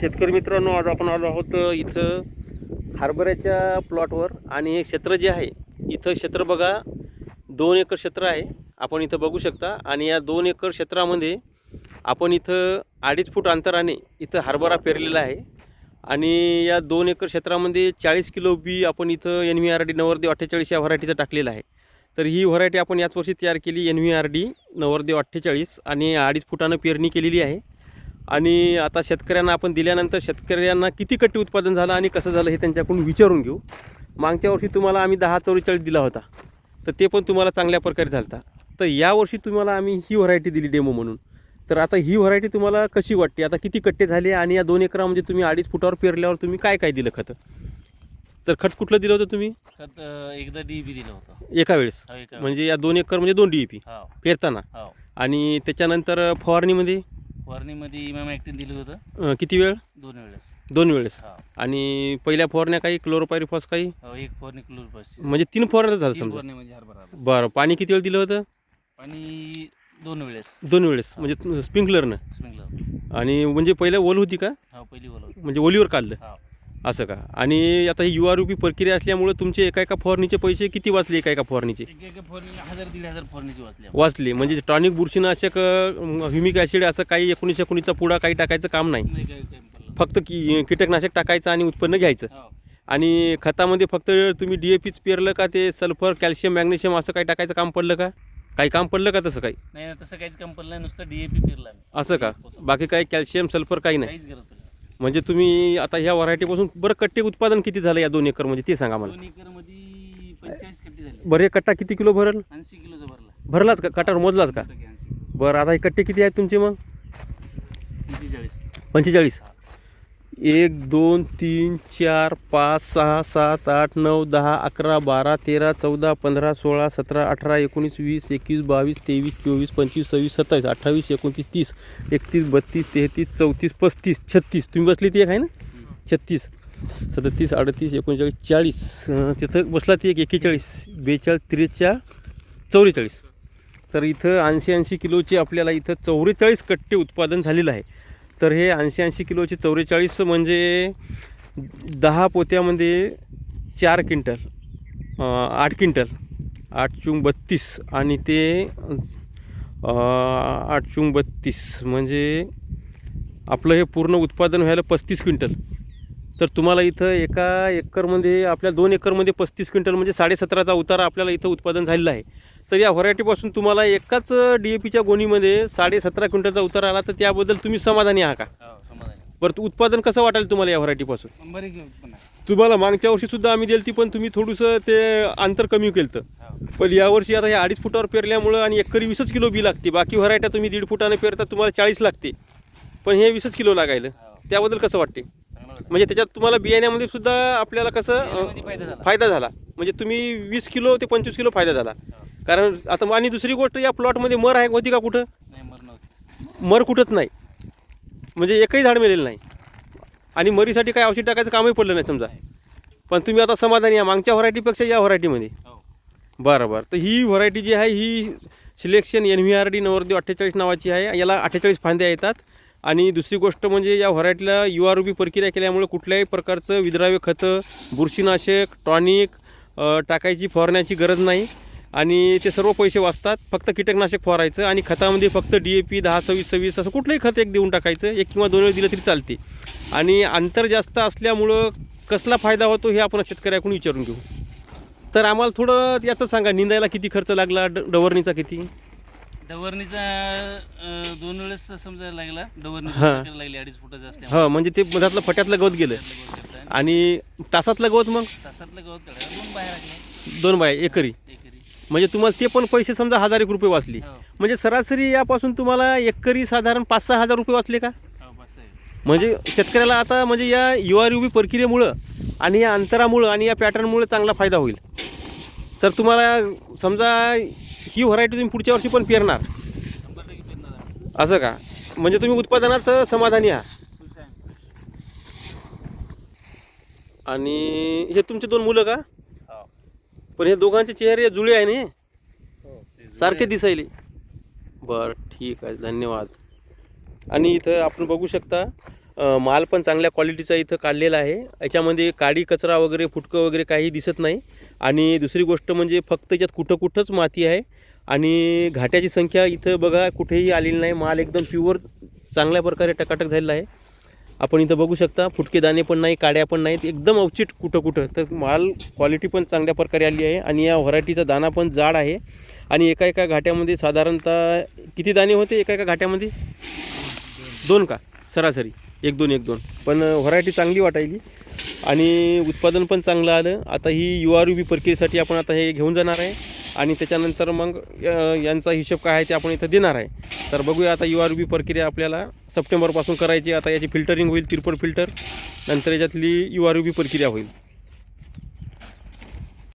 शेतकरी मित्रांनो आज आपण आलो आहोत इथं हरभऱ्याच्या प्लॉटवर आणि हे क्षेत्र जे आहे इथं क्षेत्र बघा दोन एकर क्षेत्र आहे आपण इथं बघू शकता. आणि या दोन एकर क्षेत्रामध्ये आपण इथं अडीच फूट अंतराने इथं हरभरा पेरलेला आहे. आणि या दोन एकर क्षेत्रामध्ये चाळीस किलो बी आपण इथं एन व्ही आर डी नवरदेव अठ्ठेचाळीस या व्हरायटीचं टाकलेलं आहे. तर ही व्हरायटी आपण याच वर्षी तयार केली एन व्ही आर डी नवरदेव अठ्ठेचाळीस. आणि अडीच फुटानं पेरणी केलेली आहे. आणि आता शेतकऱ्यांना आपण दिल्यानंतर शेतकऱ्यांना किती कट्टी उत्पादन झालं आणि कसं झालं हे त्यांच्याकडून विचारून घेऊ. मागच्या वर्षी तुम्हाला आम्ही दहा चौवेचाळीस दिला होता. तर ते पण तुम्हाला चांगल्या प्रकारे झालं होता तर यावर्षी तुम्हाला आम्ही ही व्हरायटी दिली डेमो म्हणून. तर आता ही व्हरायटी तुम्हाला कशी वाटते? आता किती कट्टे झाले आणि या दोन एकरामध्ये तुम्ही अडीच फुटावर पेरल्यावर तुम्ही काय काय दिलं खतं? तर खत कुठलं दिलं होतं तुम्ही? खत एकदा डी बी दिलं होतं. एका वेळेस. म्हणजे या दोन एकर म्हणजे दोन डी ए पी हा. पेरताना. हा. आणि त्याच्यानंतर फवारणीमध्ये? फवारणीमध्ये इमाम ॲक्टिन दिलं होतं. अं, किती वेळ? दोन वेळेस. दोन वेळेस. हा. आणि पहिल्या फवारण्या काही क्लोरोपायरिफॉस काही? हो, एक फवारणी क्लोर म्हणजे तीन फवारण्याचं झालं समजा. फवारणी म्हणजे हरभरा आला. बरं पाणी किती वेळ दिलं होतं? आणि दोन वेळेस. दोन वेळेस. म्हणजे स्प्रिंकलरनं. स्प्रिंकलर. आणि म्हणजे पहिलं ओल होती का? हा पहिली होती. म्हणजे ओलीवर काढलं. हा. असं का आणि आता ही यू आर पी प्रक्रिया असल्यामुळे तुमचे एका एका फवारणीचे पैसे किती वाचले एका एका फवारणीचे एक एक फवारणी हजार दीड हजार फवारणीची वाचल्या वाचले म्हणजे टॉनिक बुरशीनाशक ह्युमिक ॲसिड असं काही एकोणीस एकोणीसचा पुडा काही टाकायचं काम नाही नाही काय- काय पडलं. फक्त की कीटकनाशक टाकायचं आणि उत्पन्न घ्यायचं हो. आणि खतामध्ये फक्त तुम्ही डी ए पीच पेरलं का ते सल्फर कॅल्शियम मॅग्नेशियम असं काही टाकायचं काम पडलं का काही काम पडलं का तसं काही नाही ना तसं काहीच काम पडलं नाही नुसतं डीएपी पेरला आम्ही. असं का. बाकी काही कॅल्शियम सल्फर काही नाही काहीच गरज पडली नाही. म्हणजे तुम्ही आता ह्या व्हरायटीपासून बरं कट्टे उत्पादन किती झालं या दोन एकरमध्ये ते सांगा मला. दोन एकरमध्ये पंचेचाळीस कट्टी झाली. बरं एक कट्टा किती किलो भरल? ऐंशी किलोचा भरला. भरलाच का? कटावर मोजलाच का? बरं आता हे कट्टे किती आहेत तुमचे मग? पंचेचाळीस. पंचेचाळीस. एक दोन तीन चार पाच सहा सात आठ नऊ दहा अकरा बारा तेरा चौदा पंधरा सोळा सतरा अठरा एकोणीस वीस एकवीस बावीस तेवीस चोवीस पंचवीस सव्वीस सत्तावीस अठ्ठावीस एकोणतीस तीस एकतीस बत्तीस तेहतीस चौतीस पस्तीस छत्तीस. तुम्ही बसली ती एक आहे ना? छत्तीस. सदतीस अडतीस एकोणचाळीस चाळीस. तिथं बसला ती एक एक्केचाळीस. बेचाळीस त्रेचाळ चौवेचाळीस. तर इथं ऐंशी ऐंशी किलोचे आपल्याला इथं चौवेचाळीस कट्टे उत्पादन झालेलं आहे. तर हे ऐंशी ऐंशी किलोचे चौवेचाळीस म्हणजे दहा पोत्यामध्ये चार क्विंटल आठ क्विंटल आठ चुंग बत्तीस आणि ते आठ चुंग बत्तीस म्हणजे आपलं हे पूर्ण उत्पादन व्हायला पस्तीस क्विंटल. तर तुम्हाला इथं एका एकरमध्ये आपल्या दोन एकरमध्ये पस्तीस क्विंटल म्हणजे साडेसतराचा उतारा आपल्याला इथं उत्पादन झालेलं आहे. तर या व्हरायटीपासून तुम्हाला एकाच डी ए पीच्या गोणीमध्ये साडेसतरा क्विंटलचा उतारा आला तर त्याबद्दल तुम्ही समाधानी आहात का? हो बरं उत्पादन कसं वाटेल तुम्हाला या व्हरायटीपासून? तुम्हाला मागच्या वर्षी सुद्धा आम्ही दिली ती पण तुम्ही थोडंसं ते अंतर कमी केलं हो. पण यावर्षी आता हे अडीच फुटावर पेरल्यामुळं आणि एकरी वीसच किलो बी लागते. बाकी व्हरायट्या तुम्ही दीड फुटाने पेरता तुम्हाला चाळीस लागते. पण हे वीसच किलो लागायला. हो. त्याबद्दल कसं वाटते. म्हणजे त्याच्यात तुम्हाला बियाण्यामध्ये सुद्धा आपल्याला कसं फायदा झाला. म्हणजे तुम्ही वीस किलो ते पंचवीस किलो फायदा झाला. कारण आता आणि दुसरी गोष्ट या प्लॉटमध्ये मर आहे होती का कुठं? नाही मर कुठंच नाही. म्हणजे एकही झाड मिळेल नाही. आणि मरीसाठी काय औषध टाकायचं कामही पडलं नाही समजा. पण तुम्ही आता समाधानी या मागच्या व्हरायटीपेक्षा या व्हरायटीमध्ये. हो. बरं बरं तर ही व्हरायटी जी आहे ही selection N V R D नवरदेव अठ्ठेचाळीस नावाची आहे. याला अठ्ठेचाळीस फांद्या येतात. आणि दुसरी गोष्ट म्हणजे या व्हरायटीला यू आर बी प्रक्रिया केल्यामुळे कुठल्याही प्रकारचं विद्राव्य खतं बुरशीनाशक टॉनिक टाकायची फवारण्याची गरज नाही. आणि ते सर्व पैसे वाचतात. फक्त कीटकनाशक फवारायचं आणि खतामध्ये फक्त डी ए पी दहा सव्वीस सव्वीस असं कुठलंही खत एक देऊन टाकायचं. एक किंवा दोन वेळ दिलं तरी चालते. आणि अंतर जास्त असल्यामुळं कसला फायदा होतो हे आपण शेतकऱ्याकडून विचारून घेऊ. तर आम्हाला थोडं याचं सांगा निंदायला किती खर्च लागला ड डवरणीचा किती? डवरणीचा दोन वेळेस समजायला लागला. हा. टाकायला लागली अडीच फुटाचं असल्यामुळे. हां म्हणजे ते मधातलं फट्यातलं गवत गेलं. आणि तासातलं गवत मग? तासातलं गवत दोन बाहेर दोन एकरी. म्हणजे तुम्हाला ते पण पैसे समजा हजार एक रुपये वाचले. हो. म्हणजे सरासरी यापासून तुम्हाला एकरी साधारण पाच सहा हजार रुपये वाचले का? हो म्हणजे शेतकऱ्याला आता म्हणजे या यू आर यू बी प्रक्रियेमुळं आणि या अंतरामुळं आणि या पॅटर्नमुळे चांगला फायदा होईल. तर तुम्हाला समजा ही व्हरायटी तुम्ही पुढच्या वर्षी पण पेरणार. असं का? म्हणजे तुम्ही उत्पादनात समाधानी आहात. आणि हे तुमचे दोन मुलं का. पण हे दोघांचे चेहरे जुळे आहे ना हो, सारखे दिसायले. बरं ठीक आहे धन्यवाद. आणि इथं आपण बघू शकता अ, माल पण चांगल्या क्वालिटीचा इथं काढलेला आहे. याच्यामध्ये काडी कचरा वगैरे फुटकं वगैरे काही दिसत नाही. आणि दुसरी गोष्ट म्हणजे फक्त याच्यात कुठं कुठंच माती आहे. आणि घाट्याची संख्या इथं बघा कुठेही आलेली नाही. माल एकदम प्युअर चांगल्या प्रकारे टकाटक झालेला आहे. आपण इथं बघू शकता फुटके दाणे पण नाही काड्या पण नाहीत एकदम औचित कुठं कुठं. तर माल क्वालिटी पण चांगल्या प्रकारे आली आहे आणि या व्हरायटीचा दाणा पण जाड आहे. आणि एका एका घाट्यामध्ये साधारणतः किती दाणे होते एका एका घाट्यामध्ये? दोन का? सरासरी. एक दोन एक दोन. पण व्हरायटी चांगली वाटायली आणि उत्पादन पण चांगलं आलं. आता ही यू आर यू बी प्रक्रियेसाठी आपण आता हे घेऊन जाणार आहे आणि त्याच्यानंतर मग यांचा हिशोब काय आहे ते आपण इथं देणार आहे. तर बघूया आता यू आर बी प्रक्रिया आपल्याला सप्टेंबरपासून करायची आता याची फिल्टरिंग होईल तिरपड फिल्टर नंतर याच्यातली यू आर बी प्रक्रिया होईल.